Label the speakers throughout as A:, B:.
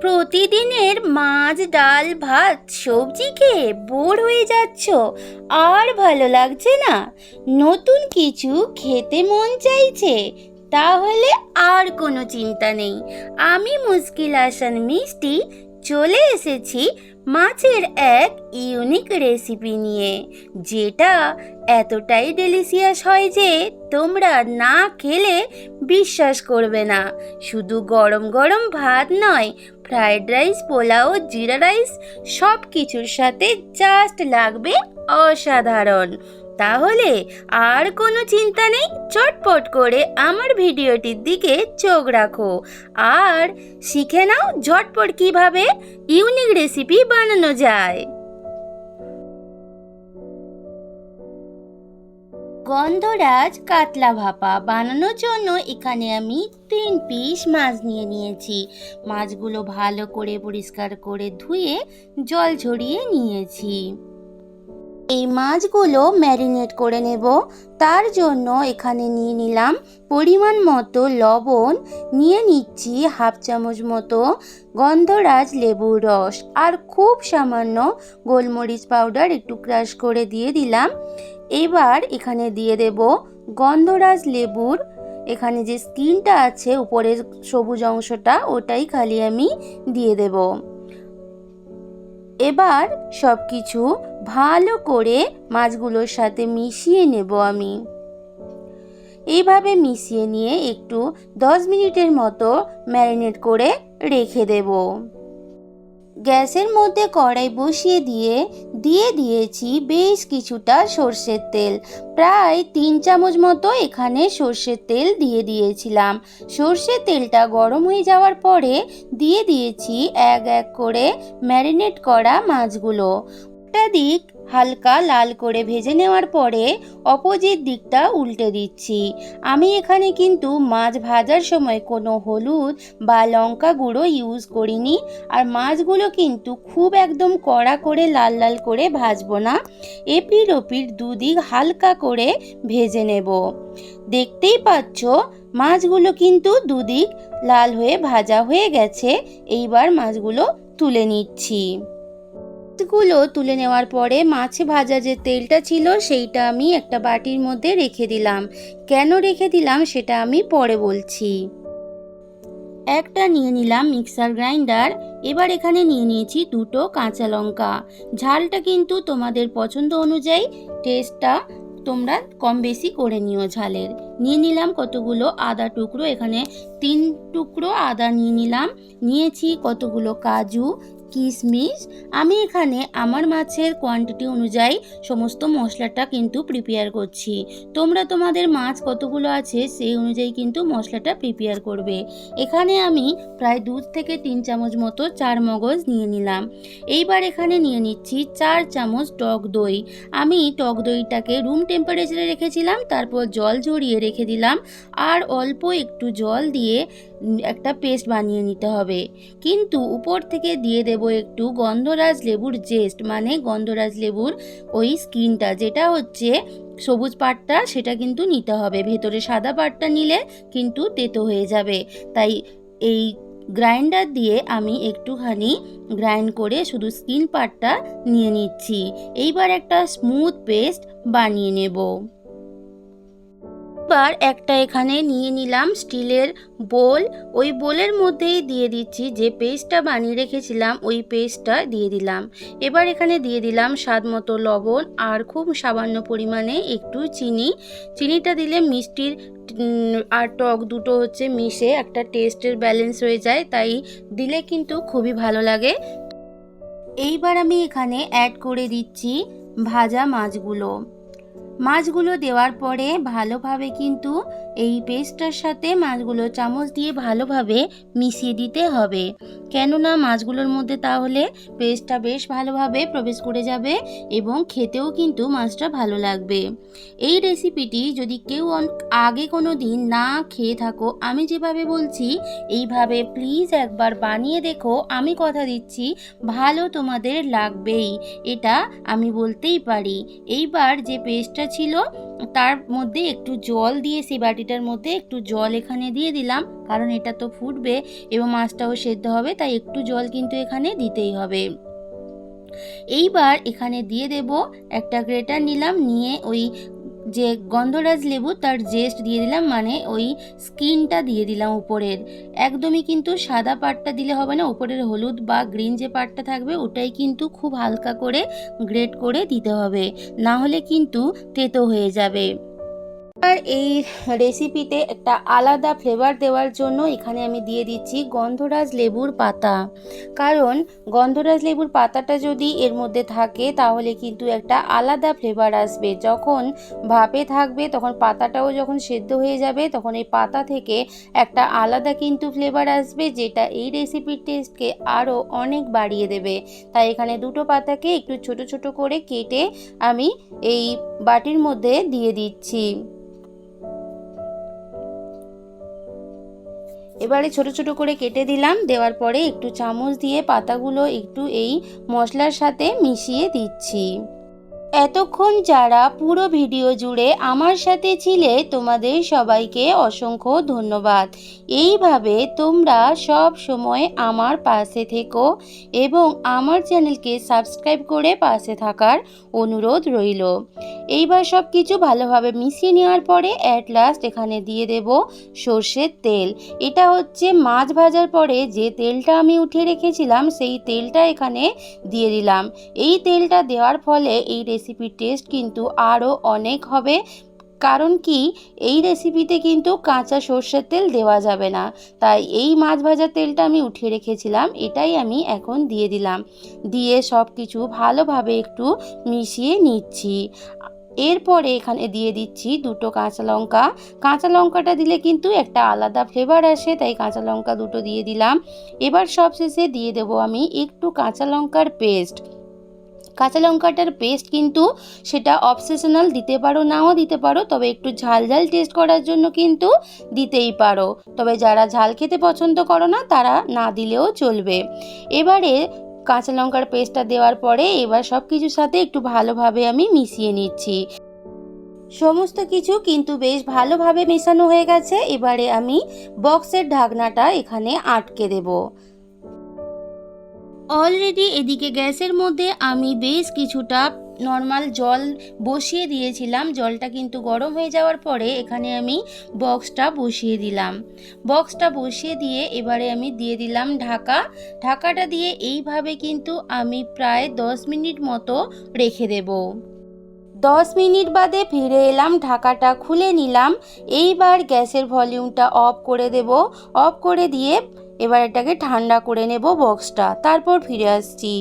A: প্রতিদিনের মাছ, ডাল, ভাত, সবজি খেয়ে বোর হয়ে যাচ্ছ। আর ভালো লাগছে না। নতুন কিছু খেতে মন চাইছে। তাহলে আর কোনো চিন্তা নেই। আমি মুশকিল আসান মিষ্টি চলে এসেছি মাছের এক ইউনিক রেসিপি নিয়ে, যেটা এতটাই ডেলিসিয়াস হয় যে তোমরা না খেলে বিশ্বাস করবে না। শুধু গরম গরম ভাত নয় ফ্রায়েড রাইস পোলাও, জিরা রাইস সব কিছুর সাথে জাস্ট লাগবে অসাধারণ। তাহলে আর কোনো চিন্তা নেই? চটপট করে আমার ভিডিওটির দিকে চোখ রাখো। আর শিখে নাও ঝটপট কীভাবে ইউনিক রেসিপি বানানো যায়। গন্ধরাজ কাতলা ভাপা বানানোর জন্য এখানে আমি তিন পিস মাছ নিয়ে নিয়েছি। মাছগুলো ভালো করে পরিষ্কার করে ধুয়ে জল ঝরিয়ে নিয়েছি। এই মাছগুলো ম্যারিনেট করে নেব। তার জন্য এখানে নিয়ে নিলাম পরিমাণ মতো লবণ। নিয়ে নিচ্ছি হাফ চামচ মতো গন্ধরাজ লেবুর রস। আর খুব সামান্য গোলমরিচ পাউডার একটু ক্রাশ করে দিয়ে দিলাম। এবার এখানে দিয়ে দেব গন্ধরাজ লেবুর। এখানে যে স্কিনটা আছে, উপরের সবুজ অংশটা, ওটাই খালি আমি দিয়ে দেব। এবার সব কিছু ভালো করে মাছগুলোর সাথে মিশিয়ে নেব আমি। এইভাবে মিশিয়ে নিয়ে একটু দশ মিনিটের মতো ম্যারিনেট করে রেখে দেব। গ্যাসের মধ্যে কড়াই বসিয়ে দিয়ে দিয়ে দিয়েছি বেশ কিছুটা সর্ষের তেল। প্রায় তিন চামচ মতো এখানে সর্ষের তেল দিয়ে দিয়েছিলাম। সর্ষের তেলটা গরম হয়ে যাওয়ার পরে দিয়ে দিয়েছি এক এক করে ম্যারিনেট করা মাছগুলো। একটা দিক হালকা লাল করে ভেজে নেওয়ার পরে অপোজিট দিকটা উল্টে দিচ্ছি। আমি এখানে কিন্তু মাছ ভাজার সময় কোনো হলুদ বা লঙ্কা গুঁড়ো ইউজ করিনি আর মাছগুলো কিন্তু খুব একদম কড়া করে লাল লাল করে ভাজবো না। এপির ওপির দুদিক হালকা করে ভেজে নেব। দেখতেই পাচ্ছ, মাছগুলো কিন্তু দুদিক লাল হয়ে ভাজা হয়ে গেছে। এইবার মাছগুলো তুলে নিচ্ছি। মাছগুলো তুলে নেওয়ার পরে মাছে ভাজা যে তেলটা ছিল সেইটা আমি একটা বাটির মধ্যে রেখে দিলাম। কেন রেখে দিলাম সেটা আমি পরে বলছি। একটা নিয়ে নিলাম মিক্সার গ্রাইন্ডার, এবার এখানে নিয়ে নিয়েছি দুটো কাঁচা লঙ্কা। ঝালটা কিন্তু তোমাদের পছন্দ অনুযায়ী টেস্টটা তোমরা কম বেশি করে নিও ঝালের। নিয়ে নিলাম কতগুলো আদা টুকরো, এখানে তিন টুকরো আদা নিয়ে নিলাম। নিয়েছি কতগুলো কাজু কিশমিশ আমি এখানে আমার মাছের কোয়ান্টিটি অনুযায়ী সমস্ত মশলাটা কিন্তু প্রিপেয়ার করছি। তোমরা তোমাদের মাছ কতগুলো আছে সেই অনুযায়ী কিন্তু মশলাটা প্রিপেয়ার করবে। এখানে আমি প্রায় দুধ থেকে তিন চামচ মতো চার মগজ নিয়ে নিলাম। এইবার এখানে নিয়ে নিচ্ছি চার চামচ টক দই। আমি টক দইটাকে রুম টেম্পারেচারে রেখেছিলাম, তারপর জল ঝরিয়ে রেখে দিলাম, আর অল্প একটু জল দিয়ে একটা পেস্ট বানিয়ে নিতে হবে। কিন্তু উপর থেকে দিয়ে দেব একটু গন্ধরাজ লেবুর জেস্ট মানে গন্ধরাজ লেবুর ওই স্কিনটা যেটা হচ্ছে সবুজ পাটটা, সেটা কিন্তু নিতে হবে। ভেতরে সাদা পাটটা নিলে কিন্তু তেতো হয়ে যাবে। তাই এই গ্রাইন্ডার দিয়ে আমি একটুখানি গ্রাইন্ড করে শুধু স্কিন পার্টটা নিয়ে নিচ্ছি। এইবার একটা স্মুথ পেস্ট বানিয়ে নেব। এবার একটা এখানে নিয়ে নিলাম স্টিলের বোল। ওই বোলের মধ্যেই দিয়ে দিচ্ছি যে পেস্টটা বানিয়ে রেখেছিলাম, ওই পেস্টটা দিয়ে দিলাম। এবার এখানে দিয়ে দিলাম স্বাদ মতো লবণ আর খুব সামান্য পরিমাণে একটু চিনি। চিনিটা দিলে মিষ্টির আর টক দুটো হচ্ছে মিশে একটা টেস্টের ব্যালেন্স হয়ে যায়, তাই দিলে কিন্তু খুবই ভালো লাগে। এইবার আমি এখানে অ্যাড করে দিচ্ছি ভাজা মাছগুলো। মাছগুলো দেওয়ার পরে ভালোভাবে কিন্তু এই পেস্টটার সাথে মাছগুলো চামচ দিয়ে ভালোভাবে মিশিয়ে দিতে হবে। কেননা মাছগুলোর মধ্যে তাহলে পেস্টটা বেশ ভালোভাবে প্রবেশ করে যাবে এবং খেতেও কিন্তু মাছটা ভালো লাগবে। এই রেসিপিটি যদি কেউ আগে কোনো দিন না খেয়ে থাকো, আমি যেভাবে বলছি, এইভাবে প্লিজ একবার বানিয়ে দেখো, আমি কথা দিচ্ছি, ভালো তোমাদের লাগবেই, এটা আমি বলতেই পারি। এইবার যে পেস্টটা ছিল। তার মধ্যে একটু জল দিয়ে সেই বাটিটার মধ্যে একটু জল এখানে দিয়ে দিলাম, কারণ এটা তো ফুটবে এবং মাছটাও সেদ্ধ হবে, তাই একটু জল কিন্তু এখানে দিতেই হবে। এইবার এখানে দিয়ে দেব একটা গ্রেটার নিলাম, নিয়ে ওই যে গন্ধরাজ লেবু তার জেস্ট দিয়ে দিলাম মানে ওই স্কিনটা দিয়ে দিলাম উপরের। একদমই কিন্তু সাদা পাটটা দিলে হবে না, উপরের হলুদ বা গ্রিন যে পাটটা থাকবে, ওটাই কিন্তু খুব হালকা করে গ্রেট করে দিতে হবে। না হলে কিন্তু তেতো হয়ে যাবে। আর এই রেসিপিতে একটা আলাদা ফ্লেভার দেওয়ার জন্য এখানে আমি দিয়ে দিচ্ছি গন্ধরাজ লেবুর পাতা। কারণ গন্ধরাজ লেবুর পাতাটা যদি এর মধ্যে থাকে, তাহলে কিন্তু একটা আলাদা ফ্লেভার আসবে। যখন ভাপে থাকবে, তখন পাতাটাও যখন সেদ্ধ হয়ে যাবে, তখন এই পাতা থেকে একটা আলাদা কিন্তু ফ্লেভার আসবে, যেটা এই রেসিপির টেস্টকে আরও অনেক বাড়িয়ে দেবে। তাই এখানে দুটো পাতাকে একটু ছোট ছোট করে কেটে আমি এই বাটির মধ্যে দিয়ে দিচ্ছি। এবারে ছোট ছোট করে কেটে দিলাম। দেওয়ার পরে একটু চামচ দিয়ে পাতাগুলো একটু এই মশলার সাথে মিশিয়ে দিচ্ছি। এতক্ষণ যারা পুরো ভিডিও জুড়ে আমার সাথে ছিলে, তোমাদের সবাইকে অসংখ্য ধন্যবাদ। এইভাবে তোমরা সব সময় আমার পাশে থেকো এবং আমার চ্যানেলকে সাবস্ক্রাইব করে পাশে থাকার অনুরোধ রইল। এইবার সব কিছু ভালোভাবে মিশিয়ে নেওয়ার পরে অ্যাট লাস্ট এখানে দিয়ে দেব সর্ষের তেল। এটা হচ্ছে মাছ ভাজার পরে যে তেলটা আমি উঠিয়ে রেখেছিলাম, সেই তেলটা এখানে দিয়ে দিলাম। এই তেলটা দেওয়ার ফলে এই রেসিপির টেস্ট কিন্তু আরও অনেক হবে। কারণ কি? এই রেসিপিতে কিন্তু কাঁচা সর্ষের তেল দেওয়া যাবে না। তাই এই মাছ ভাজার তেলটা আমি উঠিয়ে রেখেছিলাম, এটাই আমি এখন দিয়ে দিলাম। দিয়ে সব কিছু ভালোভাবে একটু মিশিয়ে নিচ্ছি। এরপরে এখানে দিয়ে দিচ্ছি দুটো কাঁচা লঙ্কা। কাঁচা লঙ্কাটা দিলে কিন্তু একটা আলাদা ফ্লেভার আসে, তাই কাঁচা লঙ্কা দুটো দিয়ে দিলাম। এবার সবশেষে দিয়ে দেবো আমি একটু কাঁচা লঙ্কার পেস্ট কাঁচা লঙ্কাটার পেস্ট কিন্তু সেটা অপসেশনাল দিতে পারো, নাও দিতে পারো, তবে একটু ঝাল ঝাল টেস্ট করার জন্য কিন্তু দিতেই পারো। তবে যারা ঝাল খেতে পছন্দ করো না, তারা না দিলেও চলবে। এবারে কাঁচা লঙ্কার পেস্টটা দেওয়ার পরে এবার সব কিছুর সাথে একটু ভালোভাবে আমি মিশিয়ে নিচ্ছি। সমস্ত কিছু কিন্তু বেশ ভালোভাবে মেশানো হয়ে গেছে। এবারে আমি বক্সের ঢাকনাটা এখানে আটকে দেবো। অলরেডি এদিকে গ্যাসের মধ্যে আমি বেশ কিছুটা নর্মাল জল বসিয়ে দিয়েছিলাম। জলটা কিন্তু গরম হয়ে যাওয়ার পরে এখানে আমি বক্সটা বসিয়ে দিলাম। বক্সটা বসিয়ে দিয়ে এবারে আমি দিয়ে দিলাম ঢাকা। ঢাকাটা দিয়ে এইভাবে কিন্তু আমি প্রায় দশ মিনিট মতো রেখে দেবো। দশ মিনিট বাদে ফিরে এলাম, ঢাকাটা খুলে নিলাম। এইবার গ্যাসের ভলিউমটা অফ করে দেব। অফ করে দিয়ে এবার এটাকে ঠান্ডা করে নেব বক্সটা, তারপর ফিরে আসছি।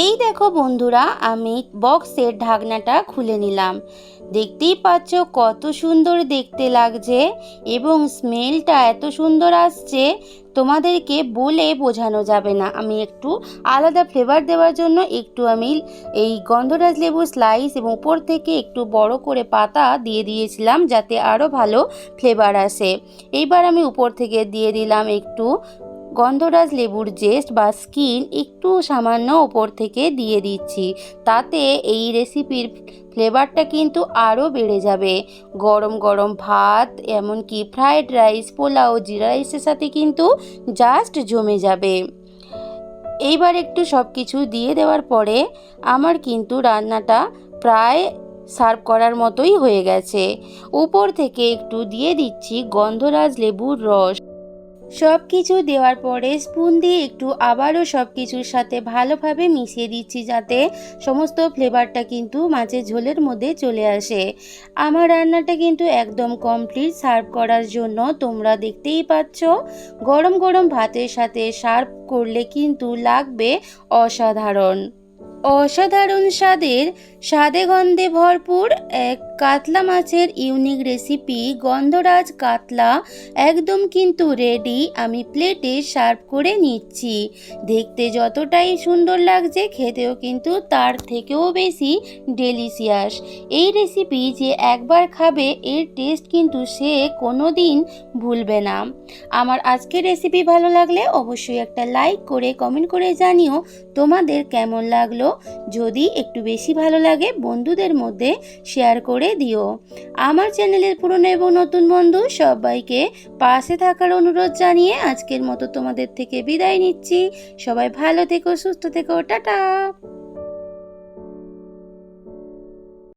A: এই দেখো বন্ধুরা, আমি বক্সের ঢাকনাটা খুলে নিলাম। দেখতেই পাচ্ছ কত সুন্দর দেখতে লাগছে এবং স্মেলটা এত সুন্দর আসছে, তোমাদেরকে বলে বোঝানো যাবে না। আমি একটু আলাদা ফ্লেভার দেওয়ার জন্য একটু আমি এই গন্ধরাজ লেবু স্লাইস এবং উপর থেকে একটু বড় করে পাতা দিয়ে দিয়েছিলাম যাতে আরও ভালো ফ্লেভার আসে। এইবার আমি উপর থেকে দিয়ে দিলাম একটু গন্ধরাজ লেবুর জেস্ট বা স্কিন একটু সামান্য ওপর থেকে দিয়ে দিচ্ছি। তাতে এই রেসিপির ফ্লেভারটা কিন্তু আরও বেড়ে যাবে। গরম গরম ভাত, এমনকি ফ্রায়েড রাইস পোলাও, জিরা রাইসের সাথে কিন্তু জাস্ট জমে যাবে। এইবার একটু সব কিছু দিয়ে দেওয়ার পরে আমার কিন্তু রান্নাটা প্রায় সার্ভ করার মতোই হয়ে গেছে। উপর থেকে একটু দিয়ে দিচ্ছি গন্ধরাজ লেবুর রস। সব কিছু দেওয়ার পরে স্পুন দিয়ে একটু আবারও সব কিছুর সাথে ভালোভাবে মিশিয়ে দিচ্ছি যাতে সমস্ত ফ্লেভারটা কিন্তু মাছের ঝোলের মধ্যে চলে আসে। আমার রান্নাটা কিন্তু একদম কমপ্লিট সার্ভ করার জন্য তোমরা দেখতেই পাচ্ছ, গরম গরম ভাতের সাথে সার্ভ করলে কিন্তু লাগবে অসাধারণ। অসাধারণ স্বাদের স্বাদে গন্ধে ভরপুর এক কাতলা মাছের ইউনিক রেসিপি গন্ধরাজ কাতলা, একদম কিন্তু রেডি আমি প্লেটে সার্ভ করে নিচ্ছি। দেখতে যতটাই সুন্দর লাগছে, খেতেও কিন্তু তার থেকেও বেশি ডেলিশিয়াস এই রেসিপি যে একবার খাবে, এর টেস্ট কিন্তু সে কোনো দিন ভুলবে না। আমার আজকের রেসিপি ভালো লাগলে অবশ্যই একটা লাইক করে কমেন্ট করে জানিও তোমাদের কেমন লাগল। যদি একটু বেশি ভালো লাগে লাগে বন্ধুদের মধ্যে শেয়ার করে দিও। আমার চ্যানেলের পুরনো এবং নতুন বন্ধু সবাইকে পাশে থাকার অনুরোধ জানিয়ে আজকের মতো তোমাদের থেকে বিদায় নিচ্ছি। সবাই ভালো থেকো, সুস্থ থেকো, টাটা।